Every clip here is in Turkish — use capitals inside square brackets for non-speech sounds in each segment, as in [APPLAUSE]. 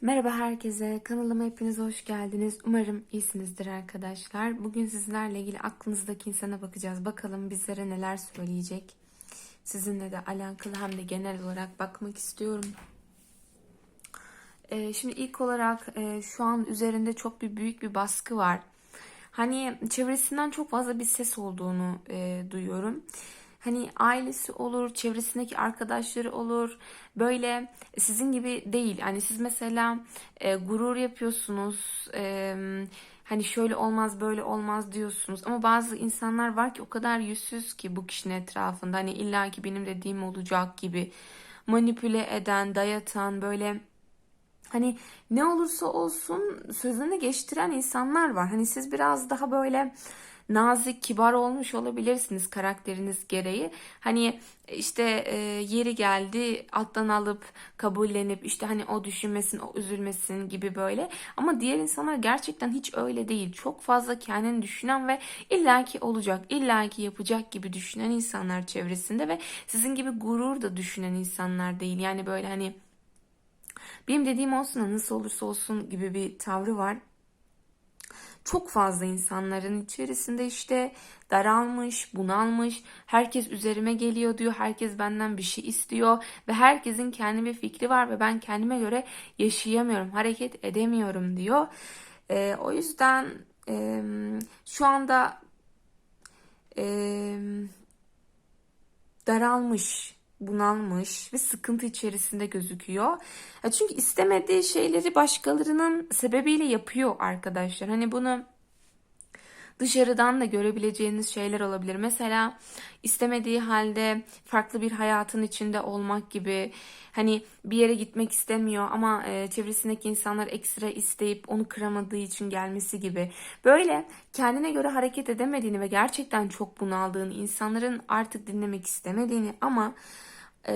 Merhaba herkese, kanalıma hepiniz hoş geldiniz. Umarım iyisinizdir arkadaşlar. Bugün sizlerle ilgili aklınızdaki insana bakacağız. Bakalım bizlere neler söyleyecek. Sizinle de alakalı hem de genel olarak bakmak istiyorum. Ee, şimdi ilk olarak e, şu an üzerinde çok bir büyük bir baskı var. Hani çevresinden çok fazla bir ses olduğunu e, duyuyorum. Hani ailesi olur, çevresindeki arkadaşları olur. Böyle sizin gibi değil. Hani siz mesela e, gurur yapıyorsunuz. E, hani şöyle olmaz, böyle olmaz diyorsunuz. Ama bazı insanlar var ki o kadar yüzsüz ki bu kişinin etrafında. Hani illaki benim dediğim olacak gibi manipüle eden, dayatan böyle Hani ne olursa olsun sözünü geçtiren insanlar var. Hani siz biraz daha böyle nazik, kibar olmuş olabilirsiniz karakteriniz gereği. Hani işte e, yeri geldi alttan alıp kabullenip işte hani o düşünmesin, o üzülmesin gibi böyle. Ama diğer insanlar gerçekten hiç öyle değil. Çok fazla kendini düşünen ve illaki olacak, illaki yapacak gibi düşünen insanlar çevresinde ve sizin gibi gurur da düşünen insanlar değil. Yani böyle hani benim dediğim olsun nasıl olursa olsun gibi bir tavrı var. Çok fazla insanların içerisinde işte daralmış, bunalmış, herkes üzerime geliyor diyor, herkes benden bir şey istiyor ve herkesin kendi bir fikri var ve ben kendime göre yaşayamıyorum, hareket edemiyorum diyor. E, o yüzden e, şu anda e, daralmış, bunalmış ve sıkıntı içerisinde gözüküyor. Ya çünkü istemediği şeyleri başkalarının sebebiyle yapıyor arkadaşlar. Hani bunu dışarıdan da görebileceğiniz şeyler olabilir. Mesela istemediği halde farklı bir hayatın içinde olmak gibi hani bir yere gitmek istemiyor ama e, çevresindeki insanlar ekstra isteyip onu kıramadığı için gelmesi gibi. Böyle kendine göre hareket edemediğini ve gerçekten çok bunaldığını, insanların artık dinlemek istemediğini ama e,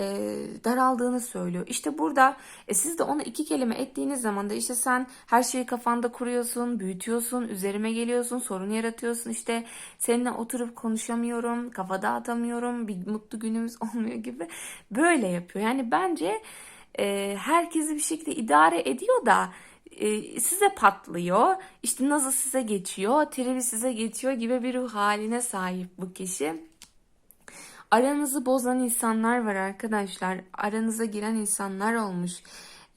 daraldığını söylüyor. İşte burada e, siz de ona iki kelime ettiğiniz zaman da işte sen her şeyi kafanda kuruyorsun, büyütüyorsun, üzerime geliyorsun, sorun yaratıyorsun. İşte seninle oturup konuşamıyorum, kafa dağıtamıyorum, bir mutlu günümüz [LAUGHS] olmuyor gibi böyle yapıyor. Yani bence e, herkesi bir şekilde idare ediyor da e, size patlıyor. İşte nazı size geçiyor, tribi size geçiyor gibi bir ruh haline sahip bu kişi. Aranızı bozan insanlar var arkadaşlar. Aranıza giren insanlar olmuş.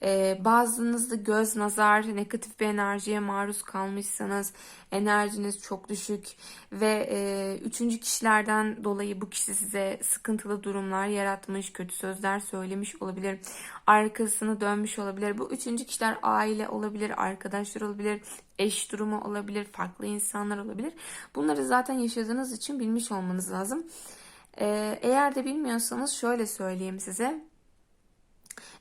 Ee, bazınızda göz, nazar, negatif bir enerjiye maruz kalmışsanız enerjiniz çok düşük ve e, üçüncü kişilerden dolayı bu kişi size sıkıntılı durumlar yaratmış, kötü sözler söylemiş olabilir, arkasını dönmüş olabilir. Bu üçüncü kişiler aile olabilir, arkadaşlar olabilir, eş durumu olabilir, farklı insanlar olabilir. Bunları zaten yaşadığınız için bilmiş olmanız lazım. Ee, eğer de bilmiyorsanız şöyle söyleyeyim size.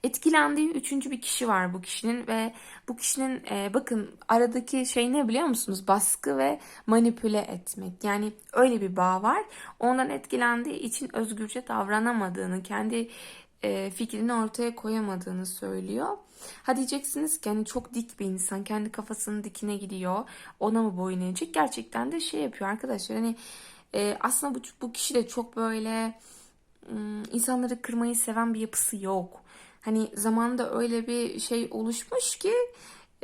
Etkilendiği üçüncü bir kişi var bu kişinin ve bu kişinin e, bakın aradaki şey ne biliyor musunuz? Baskı ve manipüle etmek. Yani öyle bir bağ var. Ondan etkilendiği için özgürce davranamadığını, kendi e, fikrini ortaya koyamadığını söylüyor. Ha diyeceksiniz ki hani çok dik bir insan kendi kafasının dikine gidiyor. Ona mı boyun eğecek? Gerçekten de şey yapıyor arkadaşlar. Hani e, aslında bu, bu kişi de çok böyle insanları kırmayı seven bir yapısı yok. Hani zamanında öyle bir şey oluşmuş ki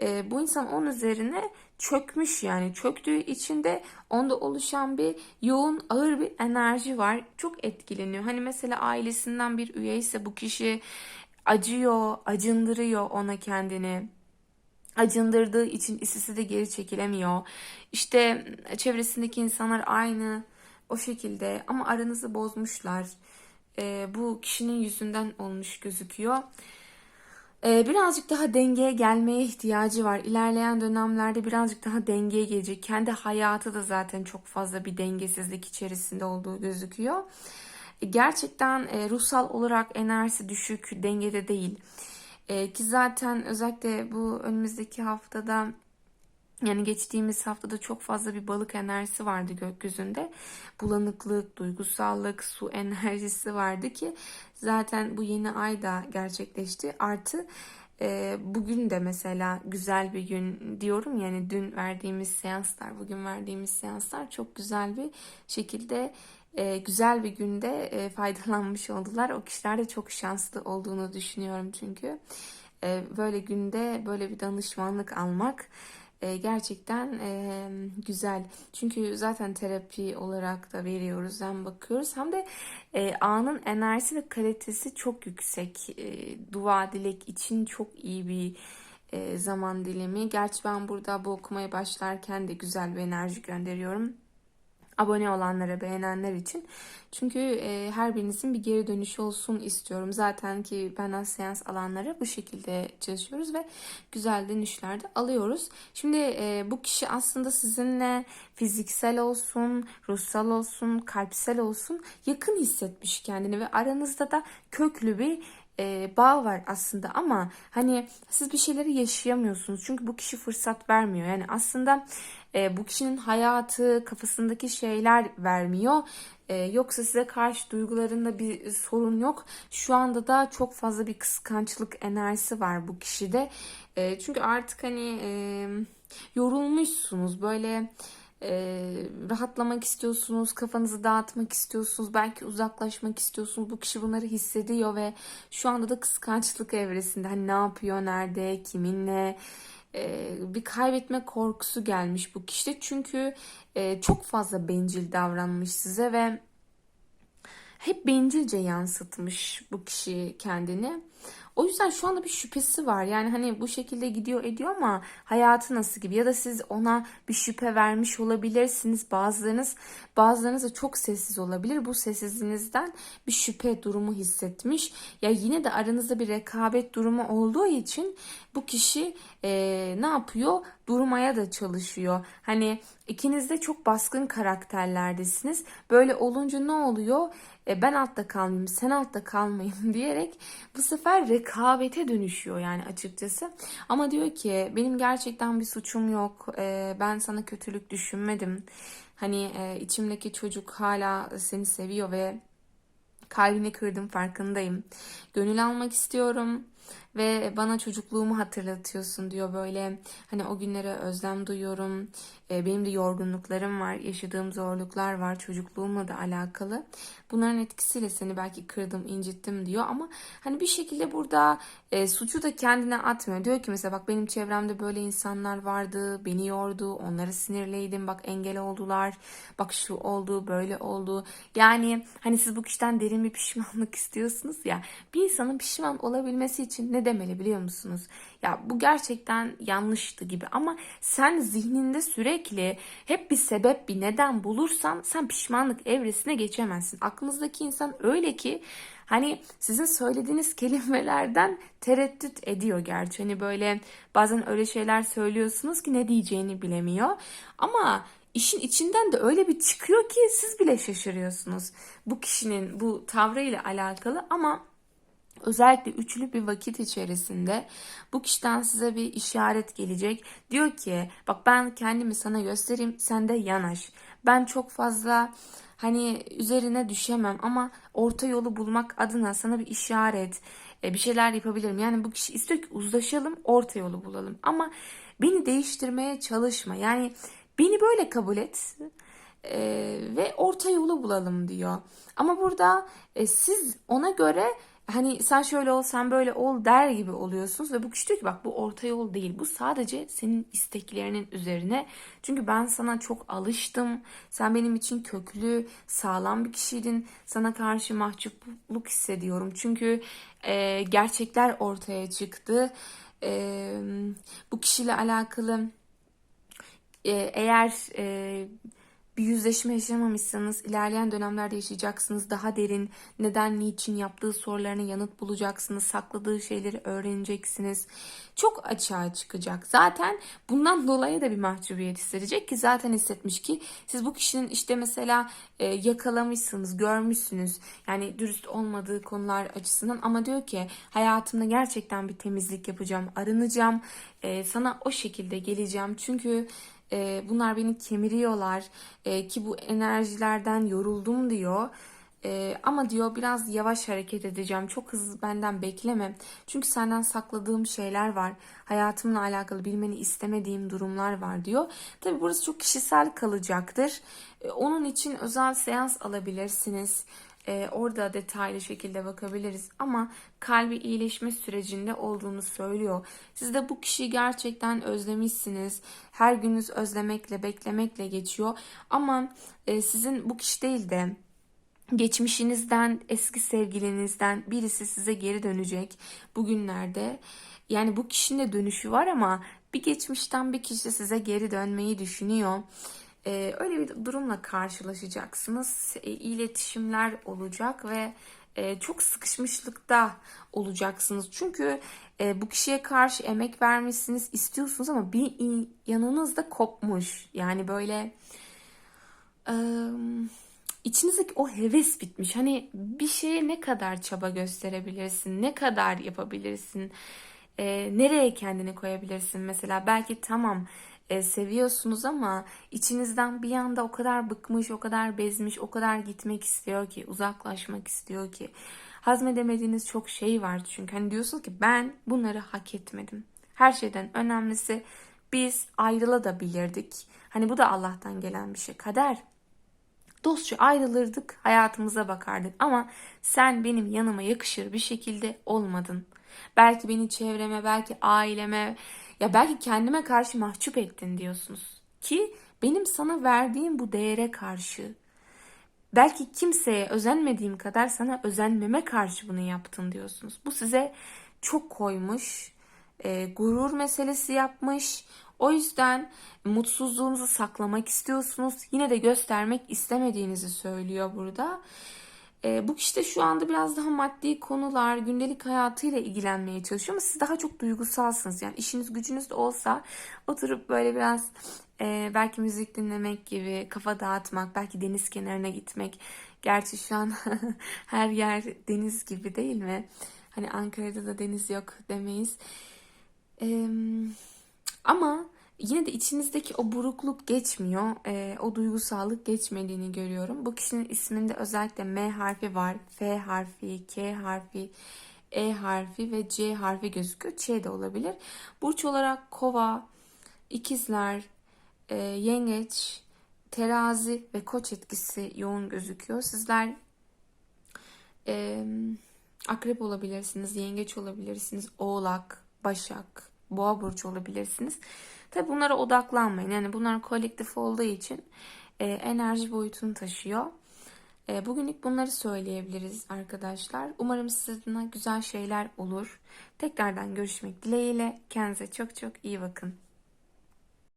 e, bu insan onun üzerine çökmüş yani çöktüğü için de onda oluşan bir yoğun ağır bir enerji var. Çok etkileniyor. Hani mesela ailesinden bir üye ise bu kişi acıyor, acındırıyor ona kendini acındırdığı için istisi de geri çekilemiyor. İşte çevresindeki insanlar aynı o şekilde ama aranızı bozmuşlar. E, bu kişinin yüzünden olmuş gözüküyor. E, birazcık daha dengeye gelmeye ihtiyacı var. İlerleyen dönemlerde birazcık daha dengeye gelecek. Kendi hayatı da zaten çok fazla bir dengesizlik içerisinde olduğu gözüküyor. E, gerçekten e, ruhsal olarak enerjisi düşük, dengede değil. E, ki zaten özellikle bu önümüzdeki haftada yani geçtiğimiz haftada çok fazla bir balık enerjisi vardı gökyüzünde. Bulanıklık, duygusallık, su [LAUGHS] enerjisi vardı ki zaten bu yeni ay da gerçekleşti. Artı e, bugün de mesela güzel bir gün diyorum yani dün verdiğimiz seanslar, bugün verdiğimiz seanslar çok güzel bir şekilde e, güzel bir günde e, [LAUGHS] faydalanmış oldular. O kişiler de çok şanslı olduğunu düşünüyorum çünkü. e, böyle günde böyle bir danışmanlık almak e, gerçekten e, güzel. Çünkü zaten terapi olarak da veriyoruz hem bakıyoruz hem de e, anın enerjisi ve kalitesi çok yüksek. E, dua dilek için çok iyi bir e, zaman dilimi. Gerçi ben burada bu okumaya başlarken de güzel bir enerji gönderiyorum abone olanlara, beğenenler için. Çünkü e, her birinizin bir geri dönüşü olsun istiyorum. Zaten ki benden seans alanlara bu şekilde çalışıyoruz ve güzel dönüşler de alıyoruz. Şimdi e, bu kişi aslında sizinle fiziksel olsun, ruhsal olsun, kalpsel olsun yakın hissetmiş kendini ve aranızda da köklü bir e, bağ var aslında ama hani siz bir şeyleri yaşayamıyorsunuz çünkü bu kişi fırsat vermiyor. Yani aslında e, bu kişinin hayatı, kafasındaki şeyler vermiyor. E, yoksa size karşı duygularında bir sorun yok. Şu anda da çok fazla bir kıskançlık enerjisi var bu kişide. E, çünkü artık hani e, yorulmuşsunuz böyle e, rahatlamak istiyorsunuz, kafanızı dağıtmak istiyorsunuz, belki uzaklaşmak istiyorsunuz. Bu kişi bunları hissediyor ve şu anda da kıskançlık evresinde. Hani ne yapıyor, nerede, kiminle e, bir kaybetme korkusu gelmiş bu kişide. Çünkü e, çok fazla bencil davranmış size ve hep bencilce yansıtmış bu kişi kendini. O yüzden şu anda bir şüphesi var. Yani hani bu şekilde gidiyor ediyor ama hayatı nasıl gibi ya da siz ona bir şüphe vermiş olabilirsiniz. Bazılarınız bazılarınız da çok sessiz olabilir. Bu sessizliğinizden bir şüphe durumu hissetmiş. Ya yine de aranızda bir rekabet durumu olduğu için bu kişi e, ne yapıyor? Durmaya da çalışıyor. Hani ikiniz de çok baskın karakterlerdesiniz. Böyle olunca ne oluyor? E, ben altta kalmayayım, sen altta kalmayayım [LAUGHS] diyerek bu sefer rekabete dönüşüyor yani açıkçası. Ama diyor ki benim gerçekten bir suçum yok. E, ben sana kötülük düşünmedim. Hani e, içimdeki çocuk hala seni seviyor ve kalbini kırdım farkındayım. Gönül almak istiyorum ve bana çocukluğumu hatırlatıyorsun diyor. Böyle hani o günlere özlem duyuyorum. E, benim de yorgunluklarım var yaşadığım zorluklar var çocukluğumla da alakalı. Bunların etkisiyle seni belki kırdım incittim diyor. Ama hani bir şekilde burada e, suçu da kendine atmıyor. Diyor ki mesela bak benim çevremde böyle insanlar vardı beni yordu onlara sinirliydim bak engel oldular bak şu oldu böyle oldu. Yani hani siz bu kişiden derin bir pişmanlık [LAUGHS] istiyorsunuz ya bir insanın pişman olabilmesi için ne demeli biliyor musunuz? Ya bu gerçekten yanlıştı gibi ama sen zihninde sürekli hep bir sebep bir neden bulursan sen pişmanlık evresine geçemezsin. Aklınızdaki insan öyle ki hani sizin söylediğiniz kelimelerden tereddüt ediyor gerçi. Hani böyle bazen öyle şeyler söylüyorsunuz ki ne diyeceğini bilemiyor. Ama işin içinden de öyle bir çıkıyor ki siz bile şaşırıyorsunuz. Bu kişinin bu tavrıyla alakalı ama Özellikle üçlü bir vakit içerisinde bu kişiden size bir işaret gelecek. Diyor ki bak ben kendimi sana göstereyim sen de yanaş. Ben çok fazla hani üzerine düşemem ama orta yolu bulmak adına sana bir işaret e, bir şeyler yapabilirim. Yani bu kişi istiyor ki uzlaşalım orta yolu bulalım ama beni değiştirmeye çalışma. Yani beni böyle kabul et. Ee, ve orta yolu bulalım diyor. Ama burada e, siz ona göre hani sen şöyle ol sen böyle ol der gibi oluyorsunuz ve bu kişi diyor ki bak bu orta yol değil. Bu sadece senin isteklerinin üzerine. Çünkü ben sana çok alıştım. Sen benim için köklü sağlam bir kişiydin. Sana karşı mahcupluk hissediyorum. Çünkü e, gerçekler ortaya çıktı. E, bu kişiyle alakalı e, eğer e, bir yüzleşme yaşamamışsanız ilerleyen dönemlerde yaşayacaksınız. Daha derin neden, niçin yaptığı sorularına yanıt bulacaksınız. Sakladığı şeyleri öğreneceksiniz. Çok açığa çıkacak. Zaten bundan dolayı da bir mahcubiyet hissedecek ki zaten hissetmiş ki siz bu kişinin işte mesela e, yakalamışsınız, görmüşsünüz. Yani dürüst olmadığı konular açısından ama diyor ki hayatımda gerçekten bir temizlik yapacağım, arınacağım. E, sana o şekilde geleceğim. Çünkü e, bunlar beni kemiriyorlar e, ki bu enerjilerden yoruldum diyor. E, ama diyor biraz yavaş hareket edeceğim. Çok hızlı benden bekleme. Çünkü senden sakladığım şeyler var. Hayatımla alakalı bilmeni istemediğim durumlar var diyor. Tabi burası çok kişisel kalacaktır. E, onun için özel seans alabilirsiniz. Ee, orada detaylı şekilde bakabiliriz. Ama kalbi iyileşme sürecinde olduğunu söylüyor. Siz de bu kişiyi gerçekten özlemişsiniz. Her gününüz özlemekle, beklemekle geçiyor. Ama e, sizin bu kişi değil de geçmişinizden, eski sevgilinizden birisi size geri dönecek bugünlerde. Yani bu kişinin de dönüşü var ama bir geçmişten bir kişi size geri dönmeyi düşünüyor. Ee, öyle bir durumla karşılaşacaksınız. E, iletişimler olacak ve e, çok sıkışmışlıkta olacaksınız. Çünkü e, bu kişiye karşı emek vermişsiniz, istiyorsunuz ama bir yanınız da kopmuş. Yani böyle e, içinizdeki o heves bitmiş. Hani bir şeye ne kadar çaba gösterebilirsin, ne kadar yapabilirsin, e, nereye kendini koyabilirsin mesela. Belki tamam e, seviyorsunuz ama içinizden bir anda o kadar bıkmış, o kadar bezmiş, o kadar gitmek istiyor ki, uzaklaşmak istiyor ki. Hazmedemediğiniz çok şey var çünkü. Hani diyorsunuz ki ben bunları hak etmedim. Her şeyden önemlisi biz ayrılabilirdik. Hani bu da Allah'tan gelen bir şey. Kader. Dostça ayrılırdık, hayatımıza bakardık ama sen benim yanıma yakışır bir şekilde olmadın. Belki beni çevreme, belki aileme ya belki kendime karşı mahcup ettin diyorsunuz. Ki benim sana verdiğim bu değere karşı belki kimseye özenmediğim kadar sana özenmeme karşı bunu yaptın diyorsunuz. Bu size çok koymuş, e, gurur meselesi yapmış. O yüzden mutsuzluğunuzu saklamak istiyorsunuz. Yine de göstermek istemediğinizi söylüyor burada. E, bu kişi de şu anda biraz daha maddi konular, gündelik hayatıyla ilgilenmeye çalışıyor ama siz daha çok duygusalsınız. Yani işiniz gücünüz de olsa oturup böyle biraz e, belki müzik dinlemek gibi, kafa dağıtmak, belki deniz kenarına gitmek. Gerçi şu an [LAUGHS] her yer deniz gibi değil mi? Hani Ankara'da da deniz yok demeyiz. E, ama yine de içinizdeki o burukluk geçmiyor. E, o duygusallık geçmediğini görüyorum. Bu kişinin isminde özellikle M harfi var. F harfi, K harfi, E harfi ve C harfi gözüküyor. Ç de olabilir. Burç olarak kova, ikizler, e, yengeç, terazi ve koç etkisi yoğun gözüküyor. Sizler e, akrep olabilirsiniz, yengeç olabilirsiniz, oğlak, başak, boğa burcu olabilirsiniz. Tabi bunlara odaklanmayın. Yani bunlar kolektif olduğu için e, enerji boyutunu taşıyor. E, bugünlük bunları söyleyebiliriz arkadaşlar. Umarım sizinle güzel şeyler olur. Tekrardan görüşmek dileğiyle. Kendinize çok çok iyi bakın.